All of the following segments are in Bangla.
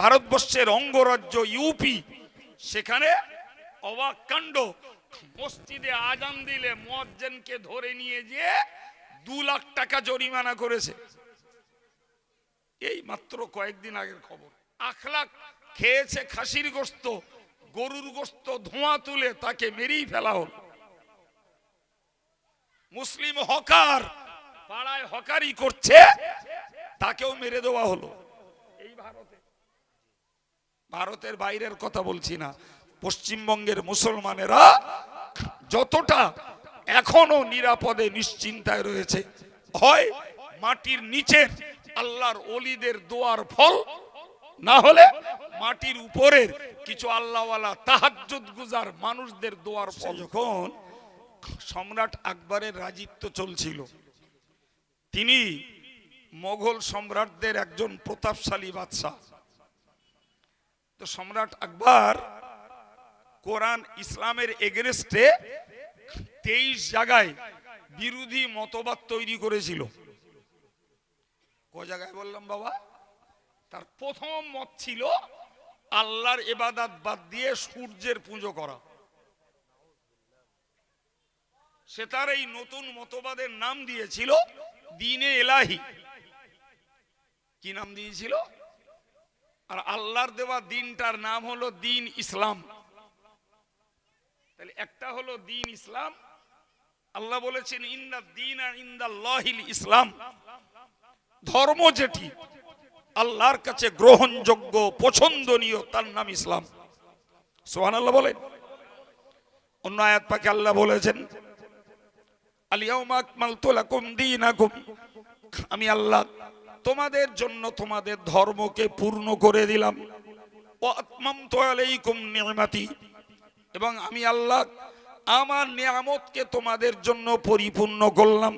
ভারতবর্ষের অঙ্গরাজ্য ইউপি সেখানে অবাক কাণ্ড মসজিদে আজান দিলে মুয়াজ্জিনকে ধরে নিয়ে যেয়ে দু লাখ টাকা জরিমানা করেছে। এই মাত্র কয়েকদিন আগের খবর। আখলাখ খেয়েছে খাসির গোস্ত, গরুর গোস্ত ধোঁয়া তুলে তাকে মেরেই ফেলা হল। মুসলিম হকার পাড়ায় হকারি করছে, তাকেও মেরে দেওয়া হলো। ভারতের বাইরের কথা বলছি না, পশ্চিমবঙ্গের মুসলমানেরা যতটা এখনও নিরাপদে নিশ্চিন্তায় রয়েছে, হয় মাটির নিচের আল্লাহর অলিদের দোয়ার ফল, না হলে মাটির উপরের কিছু আল্লাহওয়ালা তাহাজ্জুদ গুজার মানুষদের দোয়ার ফল। যখন সম্রাট আকবরের রাজিত্ব চলছিল, তিনি মোগল সম্রাটদের একজন প্রতাপশালী বাদশাহ তো সম্রাট আকবর কোরআন ইসলামের এগেনস্টে তেইশ জায়গায় বিরোধী মতবাদ তৈরি করেছিল। ক জায়গায় বললাম বাবা? তার প্রথম মত ছিল, আল্লাহর এবাদাত বাদ দিয়ে সূর্যের পুজো করা। সে তার এই নতুন মতবাদের নাম দিয়েছিল, দিনে এলাহি। কি নাম দিয়েছিল? আর আল্লাহর দেওয়া দিনটার নাম হলো দিন ইসলাম। তাহলে একটা হলো দিন ইসলাম। আল্লাহ বলেছেন ইন্দা দিন আর ইন্দাল্লাহিল ইসলাম। ধর্ম যেটি, আল্লাহর কাছে গ্রহণযোগ্য, পছন্দনীয়, তার নাম ইসলাম। সোহান আল্লাহ বলেন। অন্য আয়াত পাকে আল্লাহ বলেছেন আলিয়াউমা আকমালতু লাকুম দীনাকুম। আমি আল্লাহ তোমাদের জন্য তোমাদের ধর্মকে পূর্ণ করে দিলাম। এবং আমি আল্লাহ আমার নিয়ামতকে তোমাদের জন্য পরিপূর্ণ করলাম।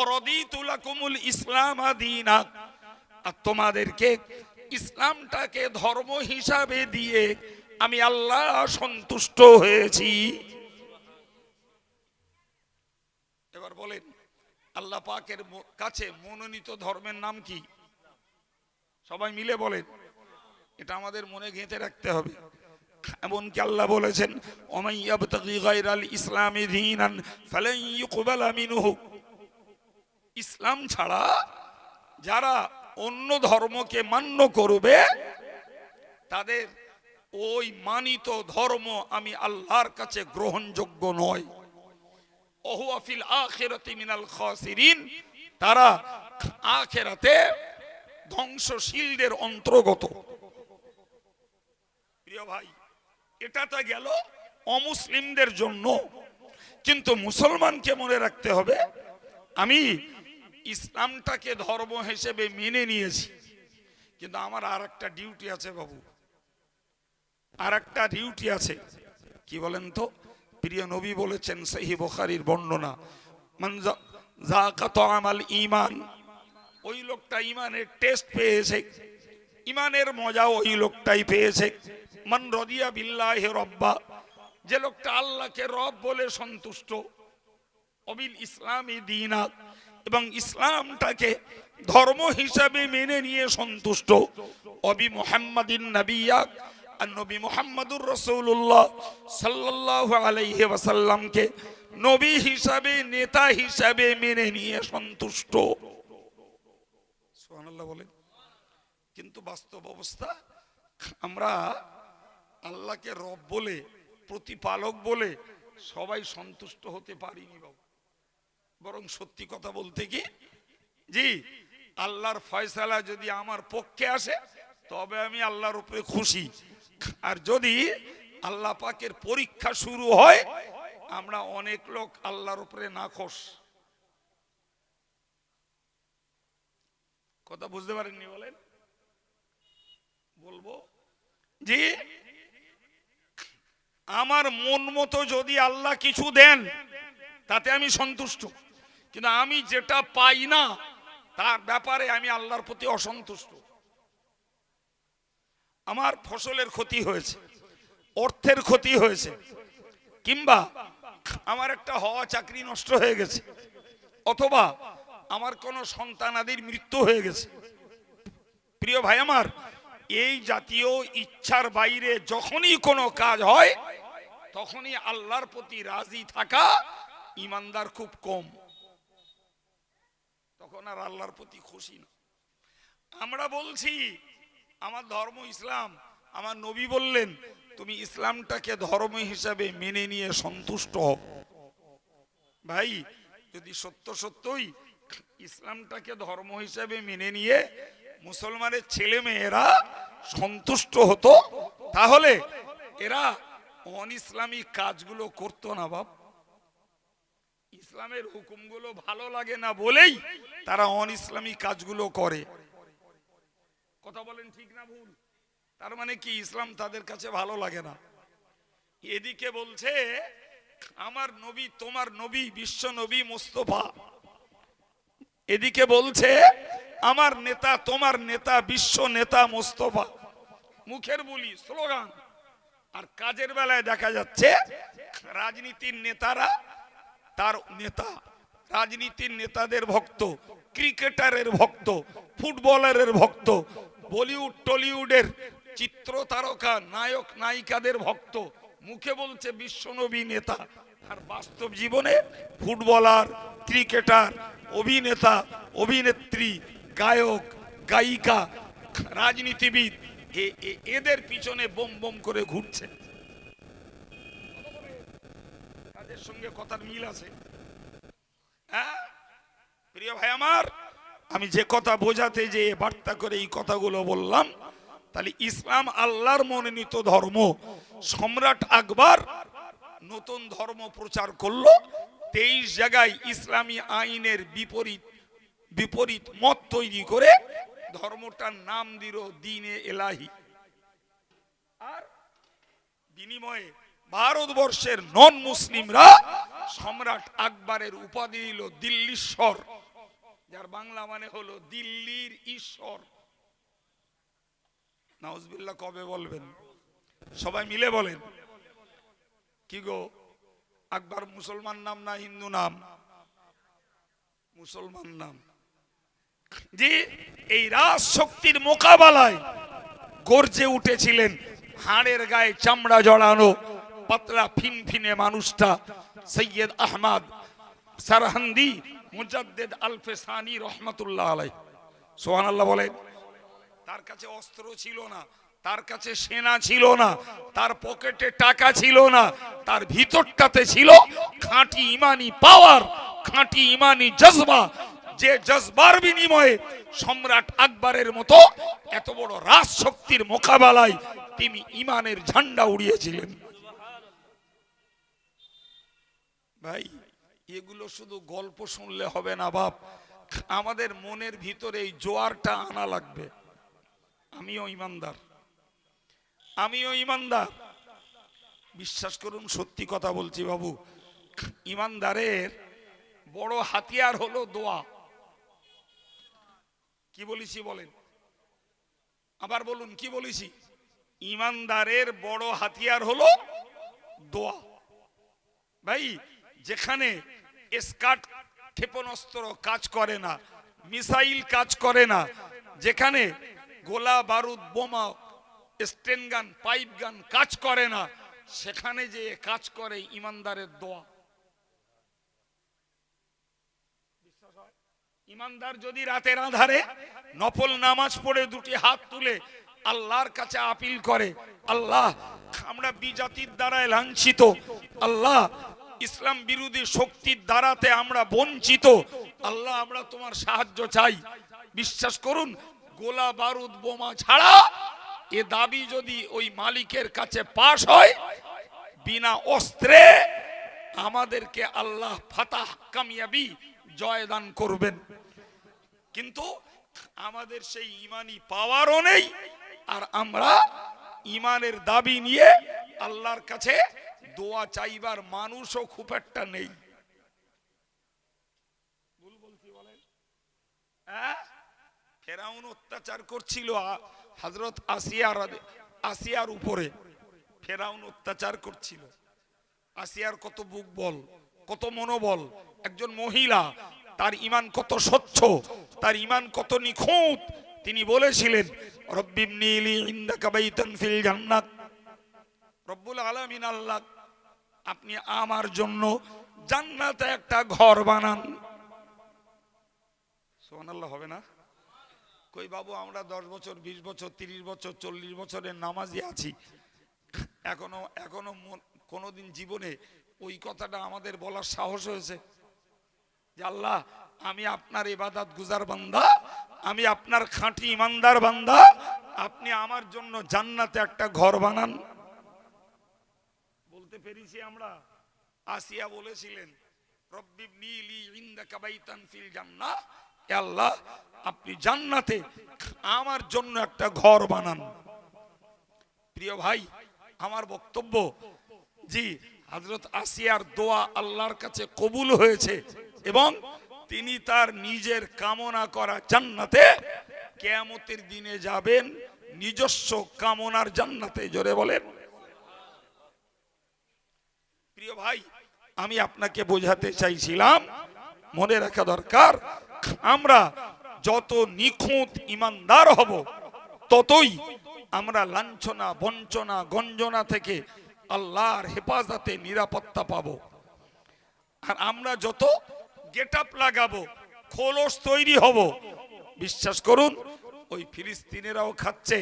অরদিতু লাকুমুল ইসলাম আদিনা আর তোমাদেরকে ইসলামটাকে ধর্ম হিসাবে দিয়ে আমি আল্লাহ সন্তুষ্ট হয়েছি। এবার বলেন আল্লাহ পাকের কাছে মনোনীত ধর্মের নাম কি? সবাই মিলে বলেন। এটা আমাদের মনে গেঁথে রাখতে হবে। এমনকি আল্লাহ বলেছেন ইসলামি ইসলাম ছাড়া যারা অন্য ধর্মকে মান্য করবে, তাদের ওই মানিত ধর্ম আমি আল্লাহর কাছে গ্রহণযোগ্য নয়। ওহুয়া ফিল আখিরাতি মিনাল খাসিরিন। তারা আখিরাতে ধ্বংসশীলদের অন্তর্গত। প্রিয় ভাই, এটা তো গেল অমুসলিমদের জন্য। কিন্তু মুসলমানকে মনে রাখতে হবে, আমি ইসলামটাকে ধর্ম হিসেবে মেনে নিয়েছি। কিন্তু আমার আর একটা ডিউটি আছে বাবু। আর একটা ডিউটি আছে। কি বলেন তো? প্রিয় নবী বলেছেন সহি বখারির বর্ণনা, মান তাআমাল ঈমান। ওই লোকটা ইমানের টেস্ট পেয়েছে ইমানের মজা ওই লোকটাই পেয়েছে। মান রদিয়া বিল্লাহি রব্বা। যে লোকটা আল্লাহকে রব বলে সন্তুষ্ট অবিল ইসলামী দিনা, এবং ইসলামটাকে ধর্ম হিসাবে মেনে নিয়ে সন্তুষ্ট। অবি মোহাম্মদিন নবিয়া নবী মোহাম্মদুর রসুল্লাহ সাল্লাহ আলাইহি ওয়াসাল্লামকে নবী হিসাবে, নেতা হিসাবে মেনে নিয়ে সন্তুষ্ট। কিন্তু বাস্তব অবস্থা, আমরা আল্লাহকে রব বলে, প্রতিপালক বলে সবাই সন্তুষ্ট হতে পারিনি বাবু। বরং সত্যি কথা বলতে কি, জি, আল্লাহর ফয়সালা যদি আমার পক্ষে আসে, তবে আমি আল্লাহর উপরে খুশি। আর যদি আল্লাহ পাকের পরীক্ষা শুরু হয়, আমরা অনেক লোক আল্লাহর উপরে না খোশ কথা বুঝতে পারেননি বলেন? বলব? জি? আমার মন মতো যদি আল্লাহ কিছু দেন, তাতে আমি সন্তুষ্ট। কিন্তু আমি যেটা পাই না, তার ব্যাপারে আমি আল্লাহর প্রতি অসন্তুষ্ট। আমার ফসলের ক্ষতি হয়েছে, অর্থের ক্ষতি হয়েছে, কিংবা আমার একটা হওয়া চাকরি নষ্ট হয়ে গেছে, অথবা আমার কোনো সন্তানাদির মৃত্যু হয়ে গেছে। প্রিয় ভাই আমার, এই জাতীয় ইচ্ছার বাইরে যখনই কোনো কাজ হয়, তখনই আল্লাহর প্রতি রাজি থাকা ইমানদার খুব কম। তখন আর আল্লাহর প্রতি খুশি না। আমরা বলছি আমার ধর্ম ইসলাম। আমার নবী বললেন, তুমি ইসলামটাকে ধর্ম হিসাবে মেনে নিয়ে সন্তুষ্ট হও। ভাই, যদি সত্য সত্যই ইসলামটাকে ধর্ম হিসাবে মেনে নিয়ে মুসলমানের ছেলে মেয়েরা সন্তুষ্ট হতো, তাহলে এরা অন ইসলামী কাজগুলো করতো না বাপ। ইসলামের হুকুমগুলো ভালো লাগে না বলেই তারা অন ইসলামী কাজগুলো করে। কথা বলেন ঠিক না ভুল? তার মানে কি, ইসলাম তাদের কাছে ভালো লাগে না? এদিকে বলছে, আমার নবী, তোমার নবী, বিশ্ব নবী মোস্তফা। এদিকে বলছে, আমার নেতা, তোমার নেতা, বিশ্ব নেতা মোস্তফা। মুখের বলি, স্লোগান। আর কাজের বেলায় দেখা যাচ্ছে, রাজনীতির নেতারা তার নেতা, রাজনীতির নেতাদের ভক্ত, ক্রিকেটারের ভক্ত, ফুটবলারের ভক্ত বলিউড টলিউডের চিত্র তারকা নায়ক, নায়িকাদের ভক্ত। মুখে বলছে বিশ্বনবী নেতা। আর বাস্তব জীবনে ফুটবলার, ক্রিকেটার, অভিনেতা, অভিনেত্রী, গায়ক, গায়িকা, রাজনীতিবিদ এদের পিছনে বোম বোম করে ঘুরছে। তাদের সঙ্গে কথার মিল আছে। হ্যাঁ? প্রিয় ভাই আমার আমি যে কথা বোঝাতে যে বার্তা করে এই কথাগুলো বললাম, তাহলে ইসলাম আল্লাহর মনোনীত ধর্ম। সম্রাট আকবর নতুন ধর্ম প্রচার করল, তেইশ জায়গায় ইসলামী আইনের বিপরীত বিপরীত মত তৈরি করে ধর্মটার নাম দিল দিনে এলাহি। আর বিনিময়ে ভারতবর্ষের নন মুসলিমরা সম্রাট আকবরের উপাধি দিল দিল্লীশ্বর যার বাংলা মানে হলো দিল্লির ঈশ্বর। নাউজবিল্লাহ, কবে বলবেন? সবাই মিলে বলেন। কি গো? আকবর, মুসলমান নাম না হিন্দু নাম? মুসলমান নাম। যে এই রাজ শক্তির মোকাবেলায় গর্জে উঠেছিলেন, হাড়ের গায়ে চামড়া জড়ানো পাতলা ফিনফিনে মানুষটা, সৈয়দ আহমদ সারহান্দি মুজাদ্দেদ আলফে সানি রহমতুল্লাহ আলাই সোহান আল্লাহ বলেন, তার কাছে অস্ত্র ছিল না, তার কাছে সেনা ছিল না, তার পকেটে টাকা ছিল না, তার ভিতরটাতে ছিল খাঁটি ইমানি পাওয়ার খাঁটি ইমানি জজবা। যে জজবার বিনিময়ে সম্রাট আকবরের মতো এত বড় রাজ শক্তির মোকাবেলায় তিনি ইমানের ঝান্ডা উড়িয়েছিলেন। ভাই এগুলো শুধু গল্প শুনলে হবে না, বাপ। আমাদের মনের ভিতরে এই জোয়ারটা আনা লাগবে। আমিও ইমানদার। আমিও ইমানদার। বিশ্বাস করুন, সত্যি কথা বলছি বাবু। ইমানদারের বড় হাতিয়ার হলো দোয়া। কি বলেছি বলেন? আবার বলুন, কি বলেছি? ইমানদারের বড় হাতিয়ার হলো দোয়া। ভাই যেখানে স্কাট ক্ষেপণাস্ত্র কাজ করে না, মিসাইল কাজ করে না, যেখানে গোলা বারুদ, বোমা, স্টেন গান, পাইপ গান কাজ করে না, সেখানে যে কাজ করে ইমানদারের দোয়া। ইমানদার যদি রাতের আধারে নফল নামাজ পড়ে দুটি হাত তুলে আল্লাহর কাছে আপিল করে, আল্লাহ, আমরা বিজাতির দ্বারায় লাঞ্ছিত, আল্লাহ ইসলাম বিরোধী শক্তির দ্বারাতে আমরা বঞ্চিত। আল্লাহ, আমরা তোমার সাহায্য চাই। বিশ্বাস করুন, গোলা বারুদ বোমা ছাড়া এ দাবি যদি ওই মালিকের কাছে পাশ হয়, বিনা অস্ত্রে আমাদেরকে আল্লাহ ফাতাহ, কামিয়াবি জয়দান করবেন। কিন্তু আমাদের সেই ইমানি পাওয়ারও নেই, আর আমরা ইমানের দাবি নিয়ে আল্লাহর কাছে দোয়া চাইবার মানুষও খুব একটা নেই। ভুল হ্যাঁ? ফেরাউন অত্যাচার করছিল হজরত আসিয়ার আসিয়ার উপরে। ফেরাউন অত্যাচার করছিল। আসিয়ার কত বুক বল, কত মনোবল, একজন মহিলা, তার ইমান কত স্বচ্ছ, তার ইমান কত নিখুঁত। তিনি বলেছিলেন রব্বিবনি লি ইনদাকা বাইতান ফিল জান্নাত। রব্বুল আলামিন আল্লাহ আপনি আমার জন্য জান্নাতে একটা ঘর বানান। সুবহানাল্লাহ, হবে না? কই বাবু, আমরা দশ বছর, বিশ বছর, তিরিশ বছর, চল্লিশ বছরের নামাজি আছি। এখনও এখনও কোনোদিন জীবনে ওই কথাটা আমাদের বলার সাহস হয়েছে। যে আল্লাহ, আমি আপনার ইবাদত গুজার বান্দা, আমি আপনার খাঁটি ইমানদার বান্দা, আপনি আমার জন্য জান্নাতে একটা ঘর বানান। বলতে পেরেছি আমরা। আসিয়া বলেছিলেন আপনি জান্নাতে আমার জন্য একটা ঘর বানান। প্রিয় ভাই, আমার বক্তব্য, জি হজরত আসিয়ার দোয়া আল্লাহর কাছে কবুল হয়েছে এবং তিনি তার নিজের কামনা করা জান্নাতে কেয়ামতের দিনে যাবেন, নিজস্ব কামনার জান্নাতে, জোরে বলেন। প্রিয় ভাই, আমি আপনাকে বোঝাতে চাইছিলাম, মনে রাখা দরকার, আমরা যত নিখুঁত ইমানদার হব, ততই আমরা লাঞ্ছনা, বঞ্চনা, গঞ্জনা থেকে আল্লাহর হেফাজতে নিরাপত্তা পাব। আর আমরা যত গেট আপ লাগাবো, খোলস তৈরি হব, বিশ্বাস করুন, ওই ফিলিস্তিনেরাও খাচ্ছে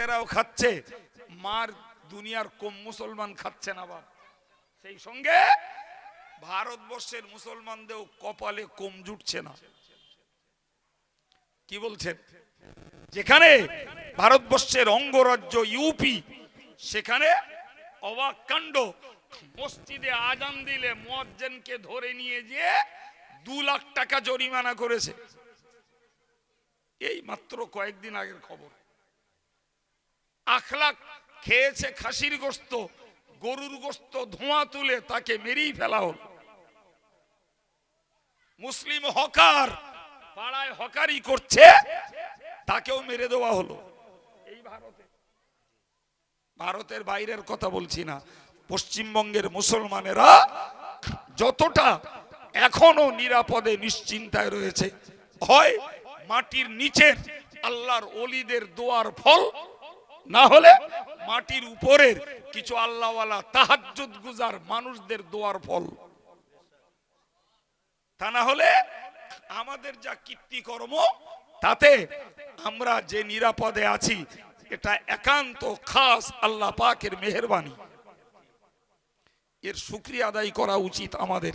তেরাও খাচ্ছে, মার দুনিয়ার কম মুসলমান খাচ্ছে না বাপ। সেই সঙ্গে ভারতবর্ষের মুসলমানদেরও কপালে কম জুটছে না। কি বলছেন? যেখানে ভারতবর্ষের অঙ্গরাজ্য ইউপি, সেখানে অবাক কাণ্ড। মসজিদে আজান দিলে মুয়াজ্জিনকে ধরে নিয়ে গিয়ে দু লাখ টাকা জরিমানা করেছে। এই মাত্র কয়েকদিন আগের খবর। আখলাক খেয়েছে খাসির গোস্ত, গরুর গোস্ত ধোঁয়া তুলে তাকে মেরেই ফেলা হল। মুসলিম হকার পাড়ায় হকারি করছে, তাকেও মেরে দেওয়া হলো। এই ভারতে। ভারতের বাইরের কথা বলছি না, পশ্চিমবঙ্গের মুসলমানেরা যতটা এখনও নিরাপদে নিশ্চিন্তায় রয়েছে, হয় মাটির নিচের আল্লাহর অলিদের দোয়ার ফল না হলে মাটির উপরের কিছু আল্লাহওয়ালা তাহাজ্জুদ গুজার মানুষদের দোয়ার ফল। তা না হলে আমাদের যা কীর্তিকর্ম তাতে আমরা যে নিরাপদে আছি, এটা একান্ত খাস আল্লাহ পাকের মেহরবানি। এর শুক্রিয়া আদায় করা উচিত আমাদের।